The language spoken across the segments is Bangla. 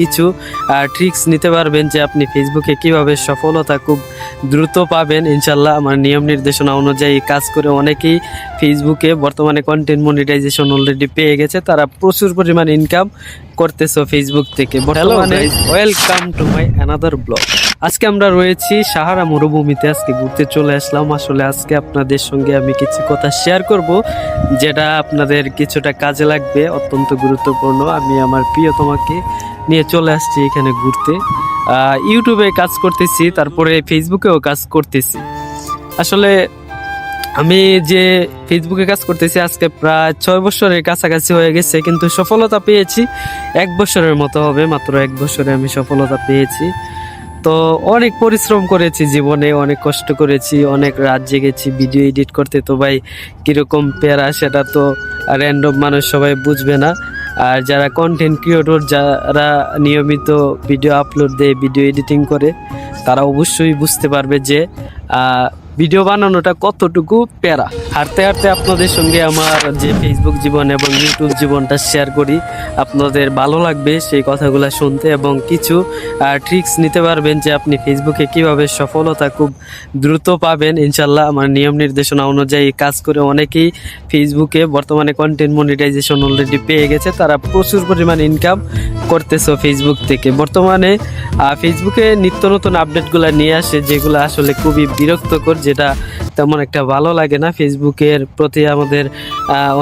কিছু ট্রিক্স নিতে পারবেন যে আপনি ফেসবুকে কীভাবে সফলতা খুব দ্রুত পাবেন। ইনশাল্লাহ আমার নিয়ম নির্দেশনা অনুযায়ী কাজ করে অনেকেই ফেসবুকে বর্তমানে কন্টেন্ট মনিটাইজেশন অলরেডি পেয়ে গেছে। তারা প্রচুর পরিমাণ ইনকাম করতেছো ফেসবুক থেকে। বর্তমানে welcome to my another blog আজকে আমরা রয়েছি সাহারা মরুভূমিতে, আজকে ঘুরতে চলে আসলাম। আসলে আজকে আপনাদের সঙ্গে আমি কিছু কথা শেয়ার করব, যেটা আপনাদের কিছুটা কাজে লাগবে, অত্যন্ত গুরুত্বপূর্ণ। আমি আমার প্রিয়তমাকে নিয়ে চলে আসছি এখানে ঘুরতে। ইউটিউবে কাজ করতেছি, তারপরে ফেসবুকেও কাজ করতেছি। আসলে আমি যে ফেসবুকে কাজ করতেছি, আজকে প্রায় ছয় বছরের কাছাকাছি হয়ে গেছে, কিন্তু সফলতা পেয়েছি, এক বছরের মতো হবে, মাত্র এক বছরে আমি সফলতা পেয়েছি। তো অনেক পরিশ্রম করেছি জীবনে, অনেক কষ্ট করেছি, অনেক রাত জেগেছি ভিডিও এডিট করতে তো ভাই কীরকম প্যারা সেটা তো র্যান্ডম মানুষ সবাই বুঝবে না। আর যারা কন্টেন্ট ক্রিয়েটর যারা নিয়মিত ভিডিও আপলোড দেয় ভিডিও এডিটিং করে, তারা অবশ্যই বুঝতে পারবে যে ভিডিও বানানোটা কতটুকু প্যারা? হাঁটতে হাঁটতে আপনাদের সঙ্গে আমার যে ফেসবুক জীবন এবং ইউটিউব জীবনটা শেয়ার করি, আপনাদের ভালো লাগবে সেই কথাগুলো শুনতে এবং কিছু ট্রিক্স নিতে পারবেন যে আপনি ফেসবুকে কীভাবে সফলতা খুব দ্রুত পাবেন। ইনশাল্লাহ আমার নিয়ম নির্দেশনা অনুযায়ী কাজ করে অনেকেই ফেসবুকে বর্তমানে কন্টেন্ট মনিটাইজেশন অলরেডি পেয়ে গেছে। তারা প্রচুর পরিমাণ ইনকাম করতেছো ফেসবুক থেকে। বর্তমানে ফেসবুকে নিত্য নতুন আপডেটগুলো নিয়ে আসে, যেগুলো আসলে খুবই বিরক্তকর যেটা তেমন একটা ভালো লাগে না। ফেসবুকের প্রতি আমাদের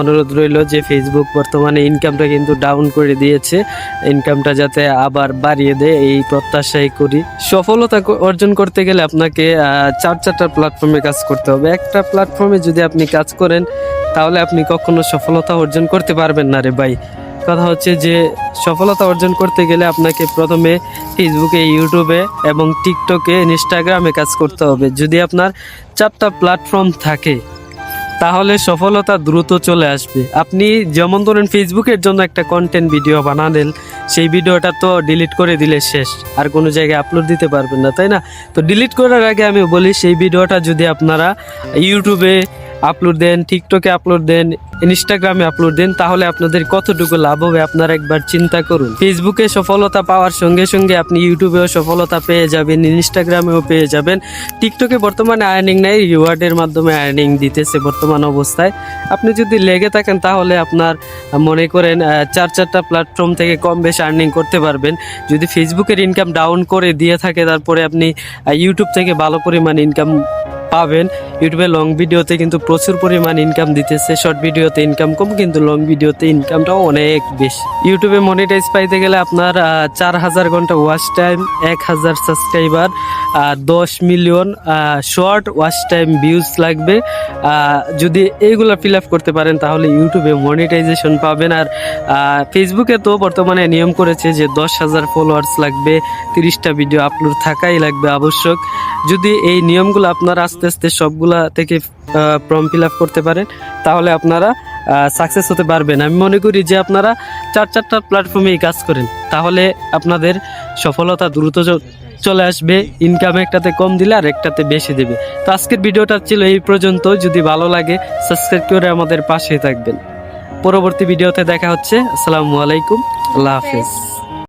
অনুরোধ রইল যে ফেসবুক বর্তমানে ইনকামটা কিন্তু ডাউন করে দিয়েছে। ইনকামটা যাতে আবার বাড়িয়ে দেয়, এই প্রত্যাশাই করি। সফলতা অর্জন করতে গেলে আপনাকে চার চারটা প্ল্যাটফর্মে কাজ করতে হবে। একটা প্ল্যাটফর্মে যদি আপনি কাজ করেন, তাহলে আপনি কখনো সফলতা অর্জন করতে পারবেন না রে ভাই। কথা হচ্ছে যে সফলতা অর্জন করতে গেলে আপনাকে প্রথমে ফেসবুকে ইউটিউবে এবং টিকটকে ইনস্টাগ্রামে কাজ করতে হবে। যদি আপনার চারটা প্ল্যাটফর্ম থাকে, তাহলে সফলতা দ্রুত চলে আসবে। আপনি যেমন ধরেন ফেসবুকের জন্য একটা কন্টেন্ট ভিডিও বানালেন, সেই ভিডিওটা তো ডিলিট করে দিলে শেষ। আর কোনো জায়গায় আপলোড দিতে পারবেন না, তাই না? তো ডিলিট করার আগে আমি বলি, সেই ভিডিওটা যদি আপনারা ইউটিউবে আপলোড দেন টিকটকে আপলোড দেন ইনস্টাগ্রামে আপলোড দেন, তাহলে আপনাদের কতটুকু লাভ হবে আপনারা একবার চিন্তা করুন। ফেসবুকে সফলতা পাওয়ার সঙ্গে সঙ্গে আপনি ইউটিউবেও সফলতা পেয়ে যাবেন ইনস্টাগ্রামেও পেয়ে যাবেন। টিকটকে বর্তমানে আর্নিং নাই রিওয়ার্ডের মাধ্যমে আর্নিং দিতেছে বর্তমান অবস্থায়। আপনি যদি লেগে থাকেন, তাহলে আপনার মনে করেন চার চারটা প্ল্যাটফর্ম থেকে কম বেশি আর্নিং করতে পারবেন। যদি ফেসবুকের ইনকাম ডাউন করে দিয়ে থাকে, তারপরে আপনি ইউটিউব থেকে ভালো পরিমাণ ইনকাম পাবেন। ইউটিউবে লং ভিডিওতে কিন্তু প্রচুর পরিমাণ ইনকাম দিতেছে শর্ট ভিডিওতে ইনকাম কম, কিন্তু লং ভিডিওতে ইনকামটাও অনেক বেশি। ইউটিউবে মনিটাইজ পাইতে গেলে আপনার চার হাজার ঘণ্টা ওয়াচ টাইম এক হাজার সাবস্ক্রাইবার দশ million short watch time views লাগবে। যদি এইগুলো ফিল আপ করতে পারেন তাহলে ইউটিউবে মনিটাইজেশন পাবেন। আর ফেসবুকে তো বর্তমানে নিয়ম করেছে যে দশ হাজার ফলোয়ার্স লাগবে, তিরিশটা ভিডিও আপলোড থাকাই লাগবে আবশ্যক। যদি এই নিয়মগুলো আপনার আস্তে আস্তে আস্তে সবগুলা থেকে ফর্ম ফিল আপ করতে পারেন, তাহলে আপনারা সাকসেস হতে পারবেন। আমি মনে করি যে আপনারা চার চারটা প্ল্যাটফর্মেই কাজ করেন, তাহলে আপনাদের সফলতা দ্রুত চলে আসবে ইনকাম একটাতে কম দিলে আর একটাতে বেশি দেবে। তো আজকের ভিডিওটা ছিল এই পর্যন্ত, যদি ভালো লাগে সাবস্ক্রাইব করে আমাদের পাশে থাকবেন। পরবর্তী ভিডিওতে দেখা হচ্ছে, আসসালামু আলাইকুম, আল্লাহ হাফেজ।